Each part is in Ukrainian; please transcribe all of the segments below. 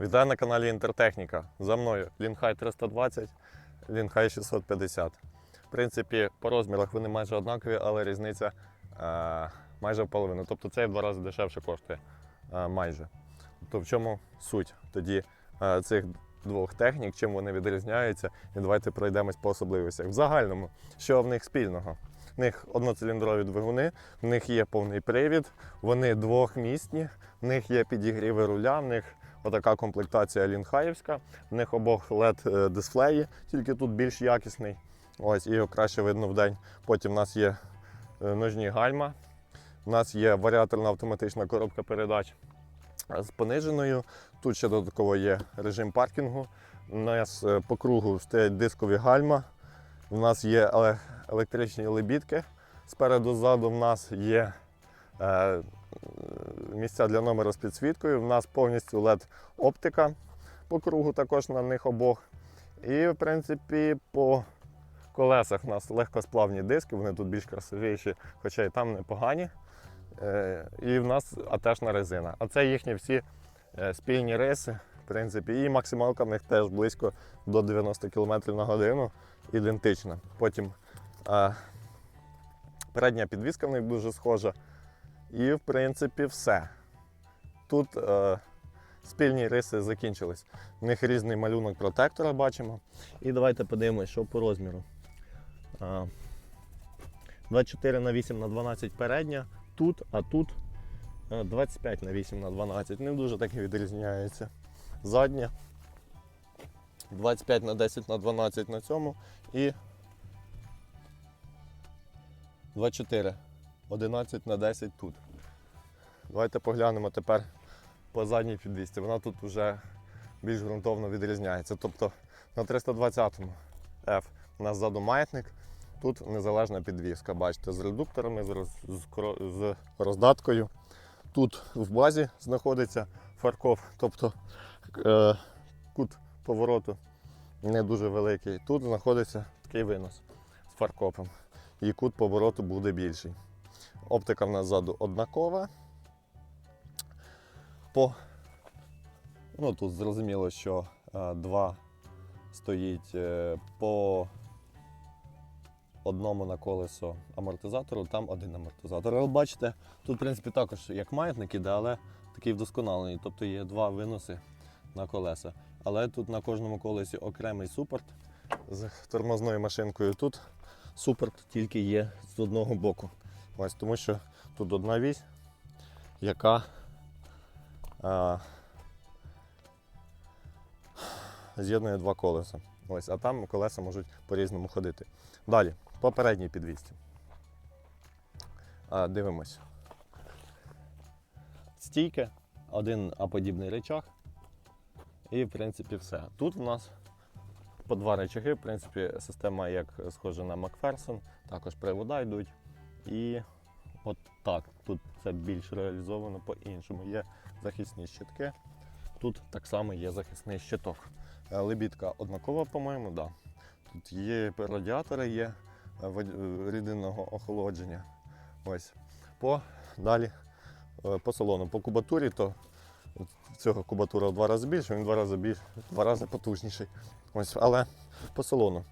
Вітаю на каналі Інтертехніка. За мною Лінхай 320, Лінхай 650. В принципі, по розмірах вони майже однакові, але різниця е, майже в половину. Тобто цей в два рази дешевше коштує. Е, майже. Тобто в чому суть тоді е, цих двох технік, чим вони відрізняються, і давайте пройдемось по особливостях. В загальному, що в них спільного? В них одноциліндрові двигуни, в них є повний привід, вони двохмісні, в них є підігріви руля, в них отака комплектація лінхаївська, в них обох LED дисплеї, тільки тут більш якісний. Ось, і його краще видно вдень. Потім в нас є е, ножні гальма, у нас є варіаторна автоматична коробка передач з пониженою. Тут ще додатково є режим паркінгу. У нас е, по кругу стоять дискові гальма. У нас є електричні лебідки. Спереду ззаду в нас є е, місця для номера з підсвіткою. У нас повністю LED-оптика по кругу також на них обох. І, в принципі, по колесах у нас легкосплавні диски, вони тут більш красивіші, хоча і там непогані. Е, І в нас атешна резина. А це їхні всі е, спільні риси. В принципі, і максималка в них теж близько до 90 км на годину, ідентична. Потім е, передня підвізка в них дуже схожа. І, в принципі, все. Тут е, спільні риси закінчились. В них різний малюнок протектора бачимо. І давайте подивимось, що по розміру. Е, 24 на 8 на 12 передня, тут, а тут е, 25 на 8 на 12. Не дуже таки відрізняється. Задня 25 на 10 на 12 на цьому і 24 11 на 10 тут. Давайте поглянемо тепер по задній підвісці. Вона тут вже більш ґрунтовно відрізняється. Тобто на 320-му F у нас ззаду маятник, тут незалежна підвіска. Бачите, з редукторами, з, роз, з, роздаткою. Тут в базі знаходиться фаркоп, тобто е, кут повороту не дуже великий. Тут знаходиться такий винос з фаркопом. І кут повороту буде більший. Оптика в нас ззаду однакова. По... Ну, тут зрозуміло, що е, два стоїть е, по одному на колесо амортизатору, там один амортизатор. Але бачите, тут, в принципі, також як маятник іде, але такий вдосконалений. Тобто є два виноси на колеса. Але тут на кожному колесі окремий супорт з тормозною машинкою. Тут супорт тільки є з одного боку. Ось тому що тут одна вісь, яка а, з'єднує два колеса. Ось, а там колеса можуть по-різному ходити. Далі, по передній підвісці. А, дивимось. Стійки, один аподібний речах. І, в принципі, все. Тут у нас по два речаги, в принципі, система як схожа на Макферсон, також привода йдуть. І от так, тут це більш реалізовано по-іншому. Є захисні щитки. Тут так само є захисний щиток. Е, Лебідка однакова, по-моєму, да. Тут є радіатори, є е, е, рідинного охолодження. Ось. По, далі по салону. По кубатурі, то цього кубатура в два рази більше, він в два рази більш, два рази потужніший. Ось, але по салону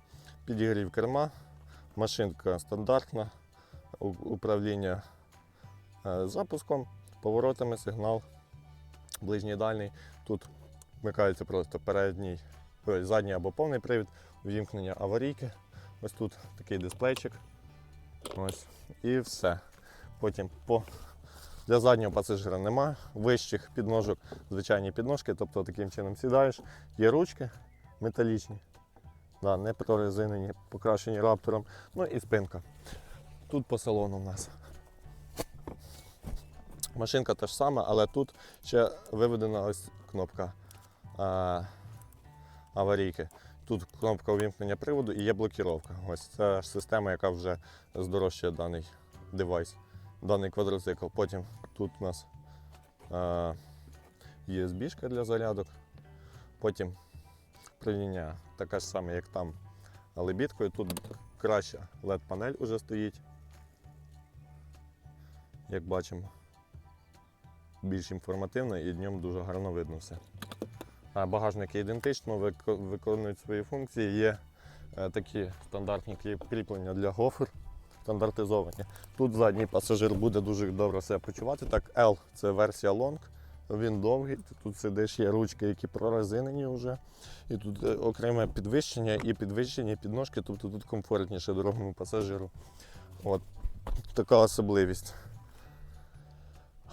підігрів керма, машинка стандартна, управління е, запуском, поворотами, сигнал, ближній дальній. Тут вмикається просто передній, ой, задній або повний привід, вімкнення аварійки. Ось тут такий дисплейчик. Ось. І все. Потім по для заднього пасажира немає вищих підножок, звичайні підножки, тобто таким чином сідаєш. Є ручки металічні, да, не прорезинені, покращені раптором. Ну і спинка. Тут по салону у нас. Машинка та ж сама, але тут ще виведена ось кнопка а, аварійки. Тут кнопка увімкнення приводу і є блокіровка. Ось це ж система, яка вже здорожчує даний девайс, даний квадроцикл. Потім тут у нас а, USB для зарядок. Потім управління таке ж саме, як там лебідкою. Тут краща LED-панель уже стоїть. Як бачимо, більш інформативна і днем дуже гарно видно все. Багажники ідентично виконують свої функції. Є е, такі стандартні кріплення для гофр, стандартизовані. Тут задній пасажир буде дуже добре себе почувати. Так, L це версія Long. Він довгий, тут сидиш, є ручки, які прорезинені вже. І тут е, окреме підвищення і підвищення підножки, тобто тут комфортніше дорогому пасажиру. От така особливість.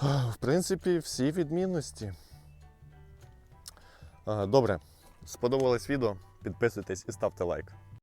В принципі, всі відмінності. Добре, сподобалось відео, підписуйтесь і ставте лайк.